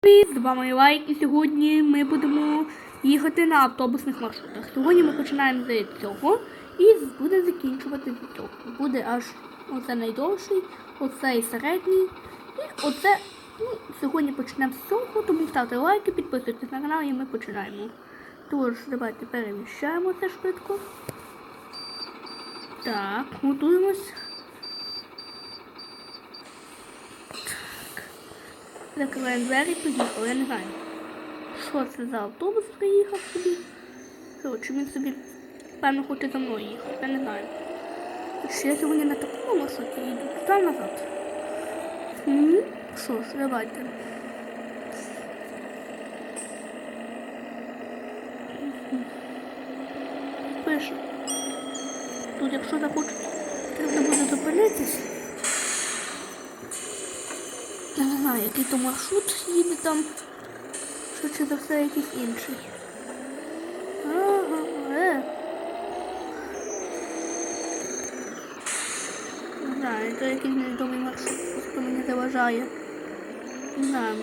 Привіт, з вами Лайк і сьогодні ми будемо їхати на автобусних маршрутах. Сьогодні ми починаємо з цього і буде закінчувати від цього. Буде аж оце найдовший, оцей середній. І оце ну, сьогодні почнемо з цього, тому ставте лайки, підписуйтесь на канал і ми починаємо. Тож, давайте переміщаємо це швидко. Так, готуємось. Закриваємо двері, поїхали, я не знаю. Що це за автобус приїхав собі? Коротше, він собі, певно, хоче за мною їхати, я не знаю. Чи я сьогодні на такому маршруті їду, туди назад. М? Що ж, давайте. Пише. Тут, якщо захочуть, треба буде зупинитись. Знаю, який то маршрут їде там. Швидше за все якийсь інший. Ага, е. Не знаю, це якийсь невідомий маршрут, просто мені заважає. Не знаю.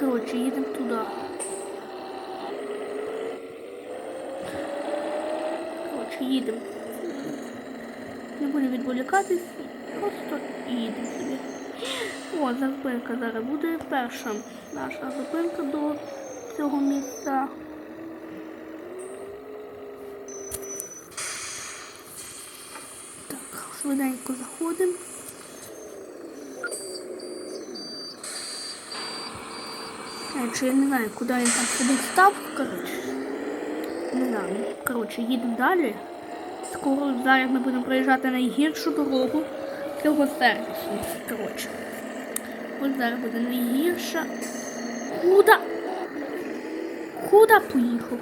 Коротше, їдемо туди. Коротше, їдемо. Не будемо відволікатись, просто їдемо собі. О, зупинка зараз буде перша наша зупинка до цього місця. Так, швиденько заходимо. Короче, я не знаю, куди він там собі став, коротше. Не знаю. Коротше, їдемо далі. Скоро зараз ми будемо проїжджати найгіршу дорогу цього сервісу. Коротше. Ось зараз буде найгірша. Куда? Куда поїхав?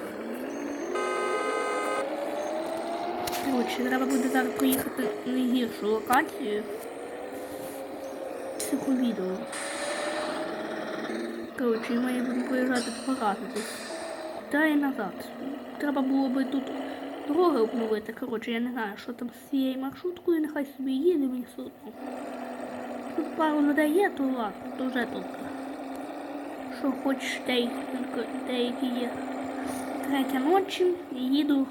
Коротше, треба буде зараз проїхати найгіршу локацію цього відео. Коротше, ми будемо проїжджати два рази десь. Та і назад. Треба було би тут дороги обновити. Коротше, я не знаю, що там з цією маршруткою, нехай собі їде, мені все одно. Тут пару людей є, то ладно, то вже добре. Що хоч деякі, є. Третя ночі, їду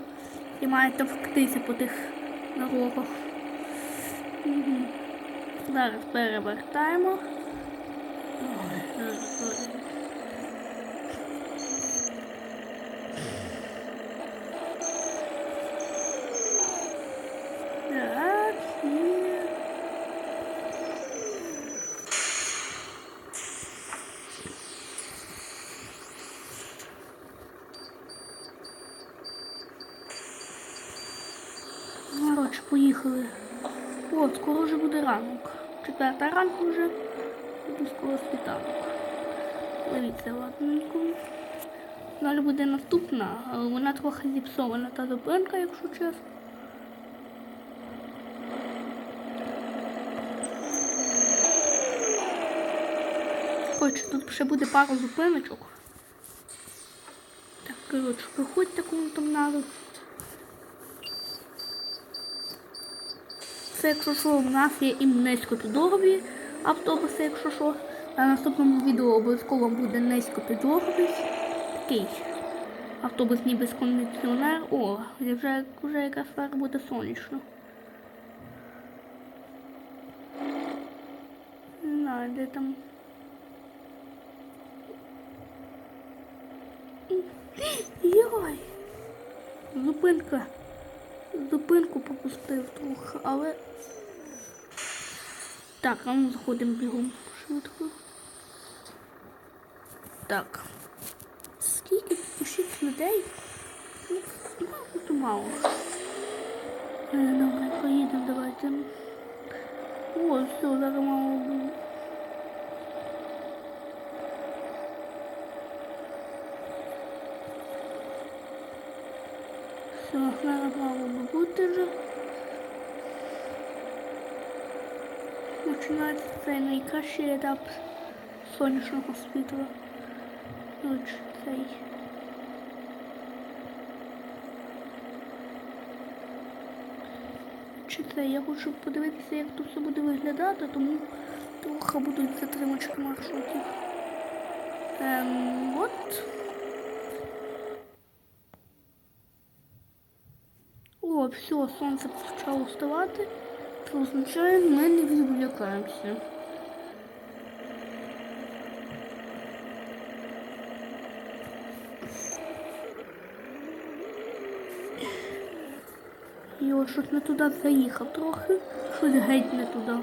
і маєте вктися по тих дорогах. Зараз перевертаємо. Зараз, зараз. Так, і... Коротше, поїхали. О, скоро вже буде ранок. Четверта ранку вже буде скоро світанок. Дивіться, ладненько. Далі буде наступна, але вона трохи зіпсована та зупинка, якщо чесно. Коротше, тут ще буде пару зупиночок. Так, коротше, проходьте кому там надо. Це якщо що, у нас є і низькопідогові автобуси, якщо що. На наступному відео обов'язково буде низькопідоговий. Такий автобус ніби з кондиціонер. О, вже, вже якраз зараз буде сонячно. Не знаю, де там. Йой! Зупинка. Зупинку пропустив трохи, але. Так, а ну заходимо бігом швидко. Так. Скільки тут людей? Ну, мало мало. Е, Добре, поїдемо, давайте. О, все, зараз мало буде. Все, мало би бути вже. Починається цей найкращий етап сонячного світла. Отже, цей. Чи це я хочу подивитися, як тут все буде виглядати, тому трохи будуть затримочки маршрутів. Ем, от. О, все, сонце почало вставати. Це означає, ми не відволікаємося. Йо, щось не туди заїхав трохи. Щось геть не туди.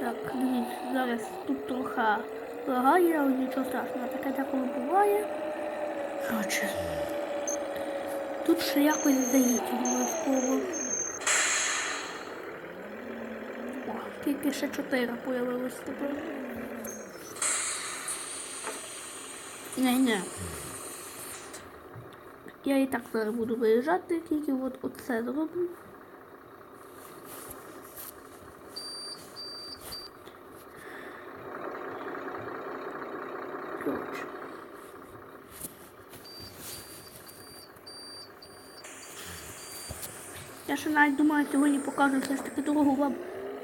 Так, дивіться, зараз тут трохи лагає, але нічого страшного, таке деколи буває. Коротше, тут ще якось заїдь обов'язково. О, тільки ще чотири появилось тепер. Не-не. Я і так зараз буду виїжджати, тільки от оце зроблю. Ще навіть думаю, сьогодні покажу все ж таки дорогу вам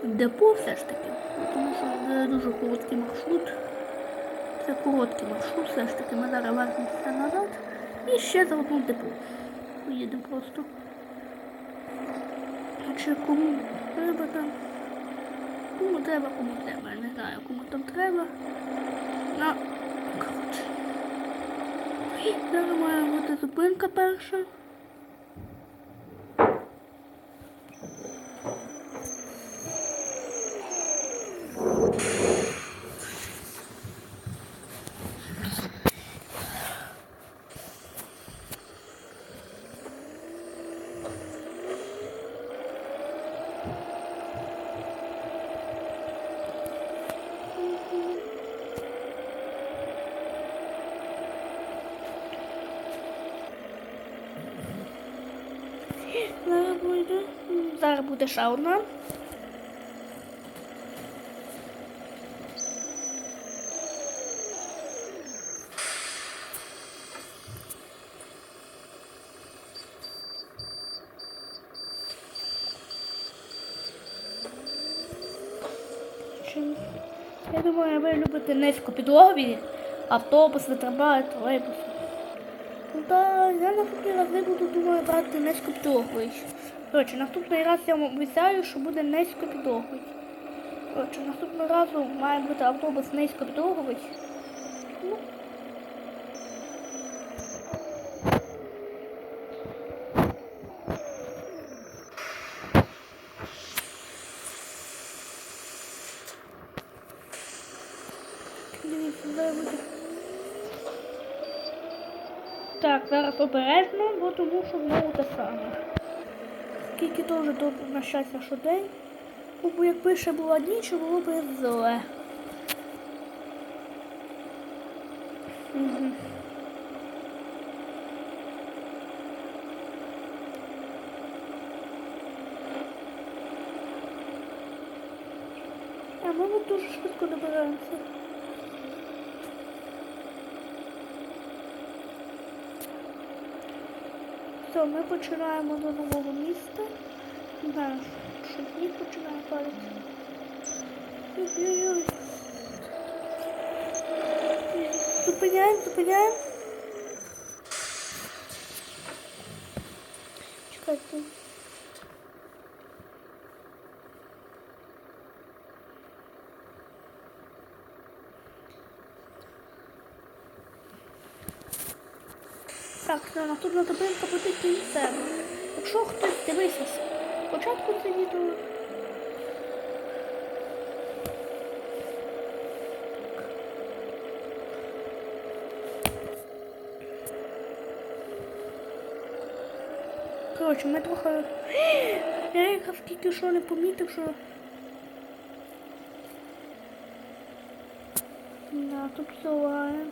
депо все ж таки. Тому що це дуже короткий маршрут. Це короткий маршрут, все ж таки ми зараз вернемося назад. І ще заодно в депо. Поїдемо просто. Чи кому треба там? Кому треба, кому треба. Я не знаю, кому там треба. Ну, коротше. Зараз має бути зупинка перша. Зараз буде. Зараз буде ще одна. Чим? Я думаю, ви любите низькопідлогові автобуси, трамваї, тролейбуси. Ну та я наступний раз не буду думаю брати низькопідлоговий. Коротше, наступний раз я вам обіцяю, що буде низько низькопідлоговий. Коротше, наступного разу має бути автобус низькопідлоговий. Ну. Так, зараз обережно, бо тому що знову те саме. Скільки теж добре на щастя, що день. Бо якби ще була ніч, було б зле. Угу. А ми дуже швидко добираємося. Все, ми починаємо до нового міста. Не знаю, що дні починає парити. Зупиняємо, зупиняємо. Чекайте. На наступна зупинка буде кінцем. Якщо хтось дивився спочатку це відео. Коротше, ми трохи... Я якраз тільки що не помітив, що... Да, тут буває.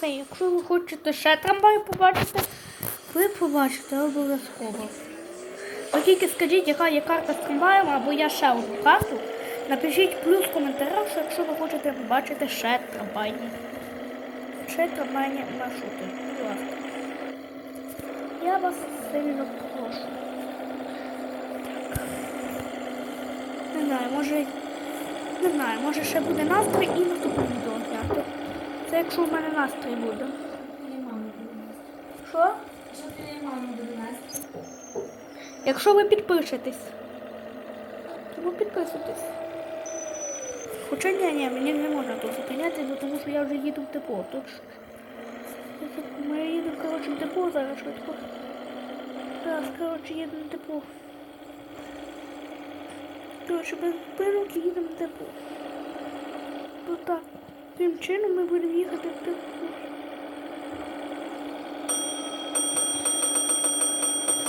Це, якщо ви хочете ще трамвай побачити, ви побачите обов'язково. Ви тільки скажіть, яка є карта з трамваєм, або я ще одну карту. Напишіть плюс в коментарях, що якщо ви хочете побачити ще трамвайні. Ще трамвайні маршрути. Будь ласка. Я вас сильно прошу. Не знаю, може. Не знаю, може ще буде настрій і наступне відео зняти. Це якщо в мене настрій буде. Що? Якщо ви підпишетесь. Тому підписуйтесь. Хоча ні, ні, мені не можна тут зупиняти, бо тому що я вже їду в депо. Тут Ми їдемо, коротше, в депо зараз швидко. Зараз, коротше, їдемо в депо. Коротше, без зупинок їдемо в депо. Отак. Таким чином ми будемо їхати в депо.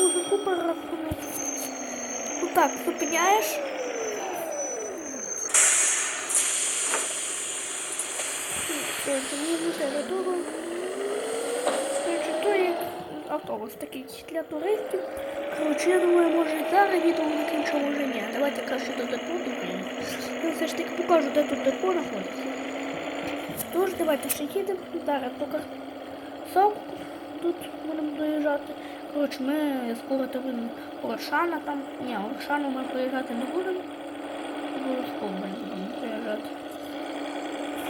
Уже купа раз Отак, зупиняєш. Короче, мені вже. Короче, то є автобус такий для туристів. Короче, я думаю, може зараз відео закінчу, може ні. Давайте краще до депо. Я все ж таки покажу, де тут депо знаходиться. Давайте ще їдемо. Зараз поки сок тут будемо доїжджати. Коротше, ми скоро будемо Орошана там. Ні, Орошану ми проїжджати не будемо. Будемо проїжджати.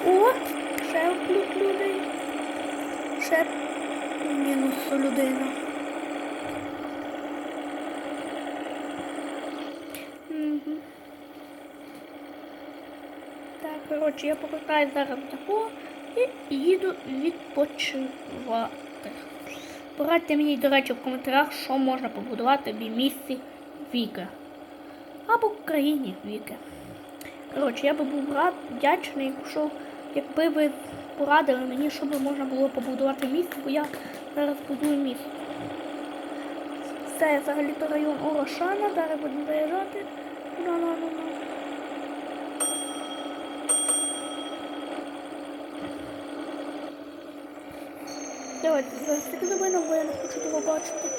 О, ще плюс людей. Ще мінус людина. Мгм. Так, коротше, я повертаю зараз депо і їду відпочивати. Порадьте мені, до речі, в коментарях, що можна побудувати в місті Віка. Або в країні Віки. Коротше, я би був рад, вдячний, якщо якби ви порадили мені, що би можна було побудувати в місті, бо я зараз будую місто. Це взагалі-то район Орошана, зараз будемо доїжджати. Давайте зараз таки до мене, бо я не хочу того бачити.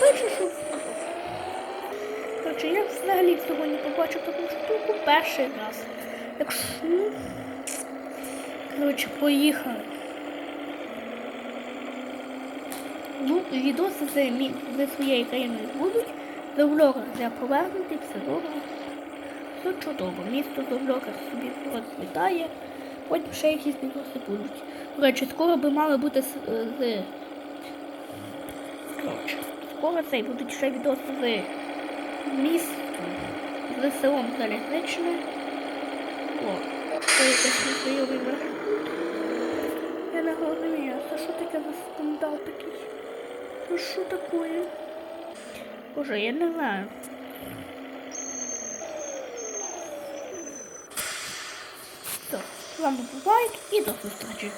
Пише, що. Коротше, я взагалі сьогодні побачив таку штуку перший раз. Якщо. ну, Коротше, поїхали. Ну, відоси з, мі- з своєї країни будуть. За влогах я повернути, все добре. Все чудово. Місто Довльокар собі розцвітає. Потім ще якісь відоси будуть. Речі, скоро би мали бути з. з... Коротше, скоро цей будуть ще відоси з містом, з селом Залізничне. О, це якась незнайомий маршрут. Я не розумію, це що таке за скандал такий? Це що таке? Боже, я не знаю. Все, з вами бувають і до зустрічі.